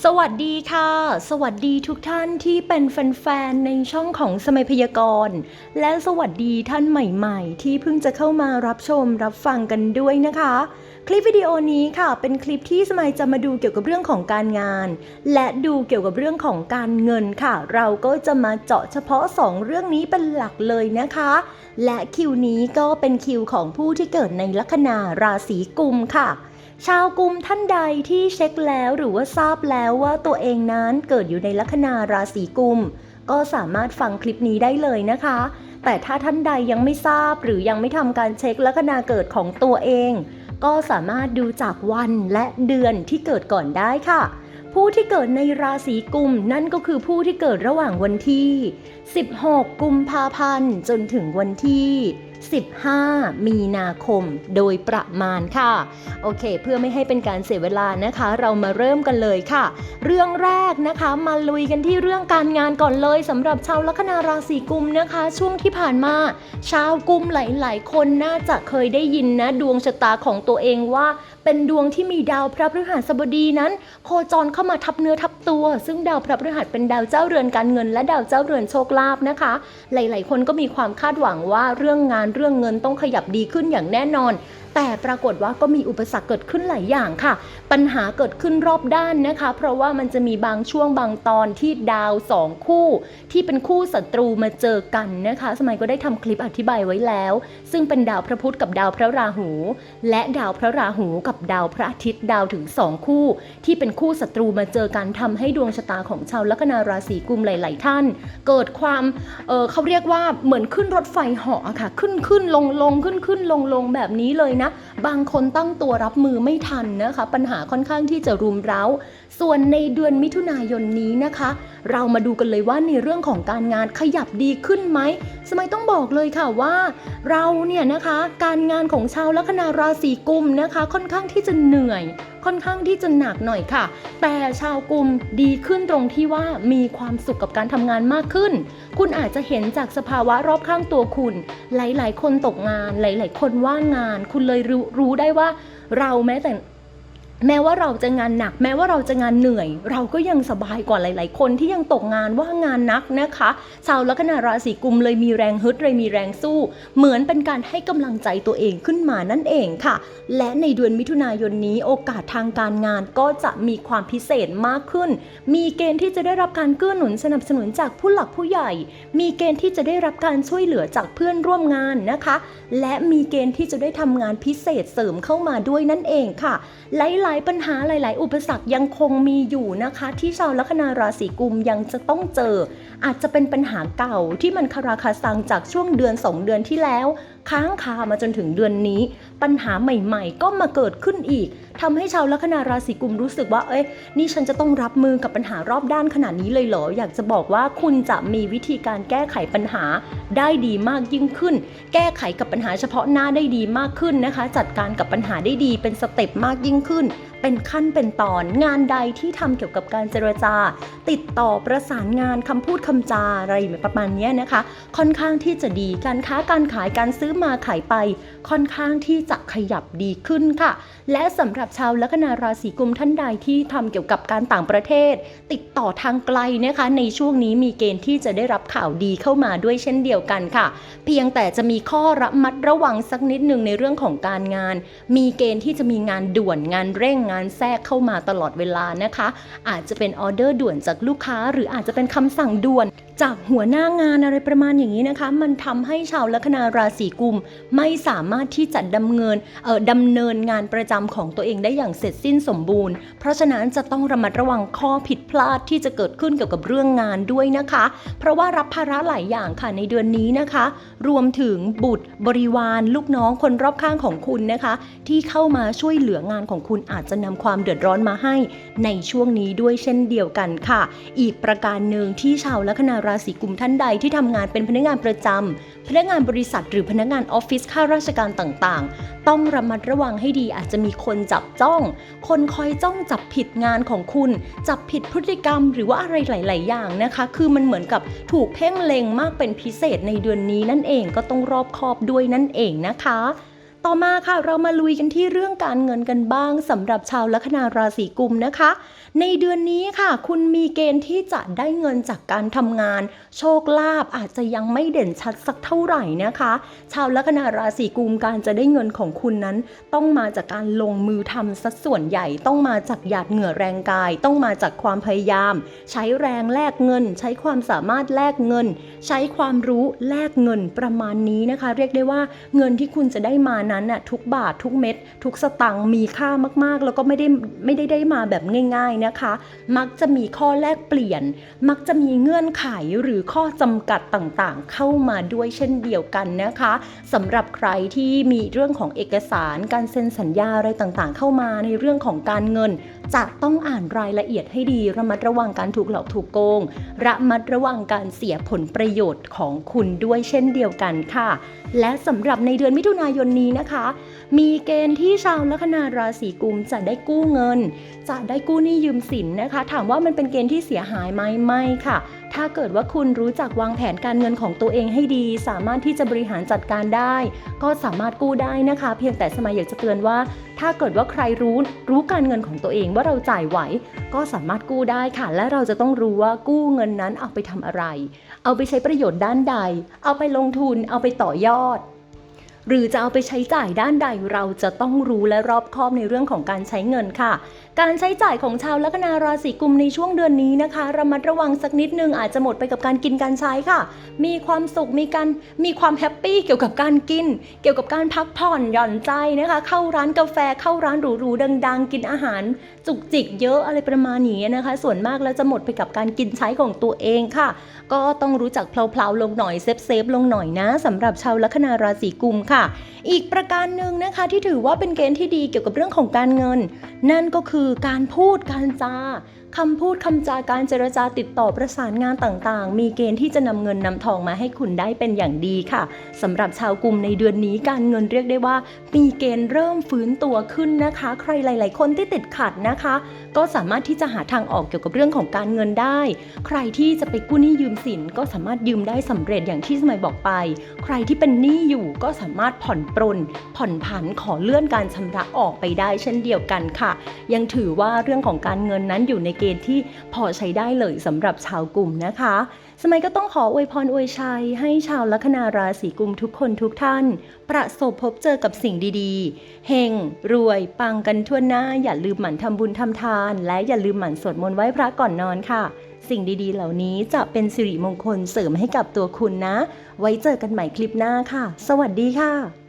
สวัสดีค่ะ สวัสดีทุกท่านที่เป็นแฟนๆในช่องของสมัยพยากรณ์ และสวัสดีท่านใหม่ๆ ที่เพิ่งจะเข้ามารับชมรับฟังกันด้วยนะคะ คลิปวิดีโอนี้ค่ะ เป็นคลิปที่สมัยจะมาดูเกี่ยวกับเรื่องของการงาน และดูเกี่ยวกับเรื่องของการเงินค่ะ เราก็จะมาเจาะเฉพาะ 2 เรื่องนี้เป็นหลักเลยนะคะ และคิวนี้ก็เป็นคิวของผู้ที่เกิดในลัคนาราศีกุมค่ะ ชาวกุมท่านใดที่เช็คแล้วหรือว่าทราบแล้วว่าตัวเองนั้นเกิดอยู่ในลัคนาราศีกุม ก็สามารถฟังคลิปนี้ได้เลยนะคะ แต่ถ้าท่านใดยังไม่ทราบหรือยังไม่ทำการเช็คลัคนาเกิดของตัวเอง ก็สามารถดูจากวันและเดือนที่เกิดก่อนได้ค่ะ ผู้ที่เกิดในราศีกุมนั่นก็คือผู้ที่เกิดระหว่างวันที่ 16 กุมภาพันธ์จนถึงวันที่ 15 มีนาคมโดยประมาณค่ะ โอเค เพื่อไม่ให้เป็นการเสียเวลานะคะ เรามาเริ่มกันเลยค่ะ เรื่องแรกนะคะ มาลุยกันที่เรื่องการงานก่อนเลยสำหรับชาวลัคนาราศีกุมนะคะ ช่วงที่ผ่านมา ชาวกุมหลาย ๆ คนน่าจะเคยได้ยินนะ ดวงชะตาของตัวเองว่าเป็นดวงที่มีดาวพระพฤหัสบดีนั้น โคจรเข้ามาทับเนื้อทับตัว ซึ่งดาวพระพฤหัสเป็นดาวเจ้าเรือนการเงิน และดาวเจ้าเรือนโชคลาภนะคะ หลาย ๆ คนก็มีความคาดหวังว่าเรื่องงานเรื่องเงินต้องขยับดีขึ้นอย่างแน่นอน แต่ปรากฏว่าก็มีอุปสรรคเกิดขึ้นหลายอย่างค่ะ ปัญหาเกิดขึ้นรอบด้านนะคะ เพราะว่ามันจะมีบางช่วงบางตอนที่ดาวสองคู่ ที่เป็นคู่ศัตรูมาเจอกันนะคะ สมัยก็ได้ทำคลิปอธิบายไว้แล้ว ซึ่งเป็นดาวพระพุธกับดาวพระราหู และดาวพระราหูกับดาวพระอาทิตย์ดาวถึงสองคู่ ที่เป็นคู่ศัตรูมาเจอกันทำให้ดวงชะตาของชาวลัคนาราศีกุมหลาย ๆ ท่าน เกิดความเออเขาเรียกว่าเหมือนขึ้นรถไฟเหาะอะค่ะ ขึ้นขึ้นลงลงขึ้นขึ้นลงลงแบบนี้เลยนะ บางคนตั้งตัวรับมือไม่ทันนะคะ ปัญหาค่อนข้างที่จะรุมเร้า ส่วนในเดือนมิถุนายนนี้นะคะ เรามาดูกันเลยว่าในเรื่องของการงานขยับดีขึ้นไหม สมัยต้องบอกเลยค่ะว่า เราเนี่ยนะคะการงานของชาวลัคนาราศีกุมนะคะ ค่อนข้างที่จะเหนื่อย ค่อนข้างที่จะหนักหน่อยค่ะ แต่ชาวกุมดีขึ้นตรงที่ว่ามีความสุขกับการทำงานมากขึ้น คุณอาจจะเห็นจากสภาวะรอบข้างตัวคุณ หลาย ๆ คนตกงาน หลาย ๆ คนว่างงาน คุณเลยรู้รู้ได้ว่าเราแม้แต่ แม้ว่าเราจะงานหนัก แม้ว่าเราจะงานเหนื่อย เราก็ยังสบายกว่าหลาย ๆ คนที่ยังตกงานว่างงานนักนะคะชาวลัคนาราศีกุมเลยมีแรงฮึดเลยมีแรงสู้ เหมือนเป็นการให้กำลังใจตัวเองขึ้นมานั่นเองค่ะ และในเดือนมิถุนายนนี้โอกาสทางการงานก็จะมีความพิเศษมากขึ้น มีเกณฑ์ที่จะได้รับการเกื้อหนุนสนับสนุนจากผู้หลักผู้ใหญ่ มีเกณฑ์ที่จะได้รับการช่วยเหลือจากเพื่อนร่วมงานนะคะ และมีเกณฑ์ที่จะได้ทำงานพิเศษเสริมเข้ามาด้วยนั่นเองค่ะหลายๆปัญหาหลาย ๆ อุปสรรคยังคงมีอยู่นะคะ ที่ชาวลัคนาราศีกุมยังจะต้องเจอ อาจจะเป็นปัญหาเก่าที่มันคาราคาซังจากช่วงเดือน 2 เดือนที่แล้วค้างคามาจนถึงเดือนนี้ ปัญหาใหม่ๆ ก็มาเกิดขึ้นอีกทำให้ชาวลัคนาราศีกุมรู้สึกว่า เอ้ยนี่ฉันจะต้องรับมือกับปัญหารอบด้านขนาดนี้เลยเหรอ อยากจะบอกว่าคุณจะมีวิธีการแก้ไขปัญหาได้ดีมากยิ่งขึ้น แก้ไขกับปัญหาเฉพาะหน้าได้ดีมากขึ้นนะคะ จัดการกับปัญหาได้ดีเป็นสเต็ปมากยิ่งขึ้น เป็นขั้นเป็นตอนงานใดที่ทำเกี่ยวกับการเจรจา ติดต่อประสานงานคำพูดคำจาอะไรประมาณนี้นะคะ ค่อนข้างที่จะดีการค้าการขายการซื้อมาขายไป ค่อนข้างที่จะขยับดีขึ้นค่ะ และสำหรับชาวลัคนาราศีกุมท่านใดที่ทำเกี่ยวกับการต่างประเทศ ติดต่อทางไกลนะคะ ในช่วงนี้มีเกณฑ์ที่จะได้รับข่าวดีเข้ามาด้วยเช่นเดียวกันค่ะ เพียงแต่จะมีข้อระมัดระวังสักนิดหนึ่งในเรื่องของการงาน มีเกณฑ์ที่จะมีงานด่วนงานเร่งงานแทรกเข้ามาตลอดเวลานะคะ อาจจะเป็นออเดอร์ด่วนจากลูกค้า หรืออาจจะเป็นคำสั่งด่วน จากหัวหน้างานอะไรประมาณอย่างนี้นะคะ มันทำให้ชาวลัคนาราศีกุม ไม่สามารถที่จะดำเนินเอ่อดำเนินงานประจำของตัวเองได้อย่างเสร็จสิ้นสมบูรณ์ เพราะฉะนั้นจะต้องระมัดระวังข้อผิดพลาดที่จะเกิดขึ้นเกี่ยวกับเรื่องงานด้วยนะคะ เพราะว่ารับภาระหลายอย่างค่ะในเดือนนี้นะคะ รวมถึงบุตรบริวาร ลูกน้องคนรอบข้างของคุณนะคะ ที่เข้ามาช่วยเหลืองานของคุณอาจจะนำความเดือดร้อนมาให้ในช่วงนี้ด้วยเช่นเดียวกันค่ะ อีกประการหนึ่งที่ชาวลัคนาราศีกุมท่านใดที่ทำงานเป็นพนักงานประจำพนักงานบริษัทหรือพนักงานออฟฟิศข้าราชการต่างๆ ต้องระมัดระวังให้ดีอาจจะมีคนจับจ้อง คนคอยจ้องจับผิดงานของคุณ จับผิดพฤติกรรมหรือว่าอะไรหลาย ๆ อย่างนะคะ คือมันเหมือนกับถูกเพ่งเล็งมากเป็นพิเศษในเดือนนี้นั่นเองก็ต้องรอบคอบด้วยนั่นเองนะคะ ต่อมาค่ะเรามาลุยกันที่เรื่องการเงินกันบ้างสำหรับชาวลัคนาราศีกุมนะคะ ในเดือนนี้ค่ะ คุณมีเกณฑ์ที่จะได้เงินจากการทำงาน โชคลาภอาจจะยังไม่เด่นชัดสักเท่าไหร่นะคะ ชาวลัคนาราศีกุมการจะได้เงินของคุณนั้น ต้องมาจากการลงมือทำสัดส่วนใหญ่ ต้องมาจากหยาดเหงื่อแรงกาย ต้องมาจากความพยายาม ใช้แรงแลกเงิน ใช้ความสามารถแลกเงิน ใช้ความรู้แลกเงินประมาณนี้นะคะ เรียกได้ว่าเงินที่คุณจะได้มานั้นน่ะทุกบาททุกเม็ด ทุกสตังค์มีค่ามากๆ แล้วก็ไม่ได้ไม่ได้ได้มาแบบง่าย ๆนะคะ มักจะมีข้อแลกเปลี่ยน มักจะมีเงื่อนไขหรือข้อจำกัดต่างๆ เข้ามาด้วยเช่นเดียวกันนะคะสำหรับใครที่มีเรื่องของเอกสารการเซ็นสัญญาอะไรต่างๆ เข้ามาในเรื่องของการเงิน จะต้องอ่านรายละเอียดให้ดีระมัดระวังการถูกหลอกถูกโกง ระมัดระวังการเสียผลประโยชน์ของคุณด้วยเช่นเดียวกันค่ะ และสำหรับในเดือนมิถุนายนนี้นะคะ มีเกณฑ์ที่ชาวลัคนาราศีกุมจะได้กู้เงิน จะได้กู้หนี้ยืมสินนะคะ ถามว่ามันเป็นเกณฑ์ที่เสียหายไหมไม่ค่ะ ถ้าเกิดว่าคุณรู้จักวางแผนการเงินของตัวเองให้ดี สามารถที่จะบริหารจัดการได้ ก็สามารถกู้ได้นะคะ เพียงแต่สมัยอยากจะเตือนว่า ถ้าเกิดว่าใครรู้รู้การเงินของตัวเองว่าเราจ่ายไหว ก็สามารถกู้ได้ค่ะ และเราจะต้องรู้ว่ากู้เงินนั้นเอาไปทำอะไร เอาไปใช้ประโยชน์ด้านใด เอาไปลงทุน เอาไปต่อยอด หรือจะเอาไปใช้จ่ายด้านใดเราจะต้องรู้และรอบคอบในเรื่องของการใช้เงินค่ะ การใช้จ่ายของชาวลัคนาราศีกุมในช่วงเดือนนี้นะคะระมัดระวังสักนิดนึงอาจจะหมดไปกับการกินการใช้ค่ะ มีความสุขมีการมีความแฮปปี้เกี่ยวกับการกิน เกี่ยวกับการพักผ่อนหย่อนใจนะคะ เข้าร้านกาแฟเข้าร้านหรูๆดัง ๆ กินอาหาร จุกจิกเยอะอะไรประมาณนี้นะคะ ส่วนมากแล้วจะหมดไปกับการกินใช้ของตัวเองค่ะ ก็ต้องรู้จักเพลาๆลงหน่อยเซฟเซฟๆลงหน่อยนะสำหรับชาวลัคนาราศีกุมค่ะ อีกประการหนึ่งนะคะที่ถือว่าเป็นเกณฑ์ที่ดีเกี่ยวกับเรื่องของการเงิน นั่นก็คือการพูดการจา คำพูดคำจาการเจรจาติดต่อประสานงานต่างๆ มีเกณฑ์ที่จะนำเงินนำทองมาให้คุณได้เป็นอย่างดีค่ะสำหรับชาวกลุ่มในเดือนนี้การเงินเรียกได้ว่า มีเกณฑ์เริ่มฟื้นตัวขึ้นนะคะ ใครหลาย ๆ คนที่ติดขัดนะคะ ก็สามารถที่จะหาทางออกเกี่ยวกับเรื่องของการเงินได้ ใครที่จะไปกู้หนี้ยืมสินก็สามารถยืมได้สำเร็จอย่างที่สมัยบอกไป ใครที่เป็นหนี้อยู่ก็สามารถผ่อนปรนผ่อนผันขอเลื่อนการชำระออกไปได้เช่นเดียวกันค่ะ ยังถือว่าเรื่องของการเงินนั้นอยู่ในเกณฑ์ที่พอใช้ได้เลยสำหรับชาวกลุ่มนะคะ สมัยก็ต้องขออวยพรอวยชัย ให้ชาวลัคนาราศีกุมทุกคนทุกท่าน ประสบพบเจอกับสิ่งดีๆ เฮงรวย ปังกันทั่วหน้า อย่าลืมหมั่นทำบุญทำทาน และอย่าลืมหมั่นสวดมนต์ไหว้พระก่อนนอนค่ะสิ่งดีๆ เหล่านี้จะเป็นสิริมงคลเสริมให้กับตัวคุณนะ ไว้เจอกันใหม่คลิปหน้าค่ะ สวัสดีค่ะ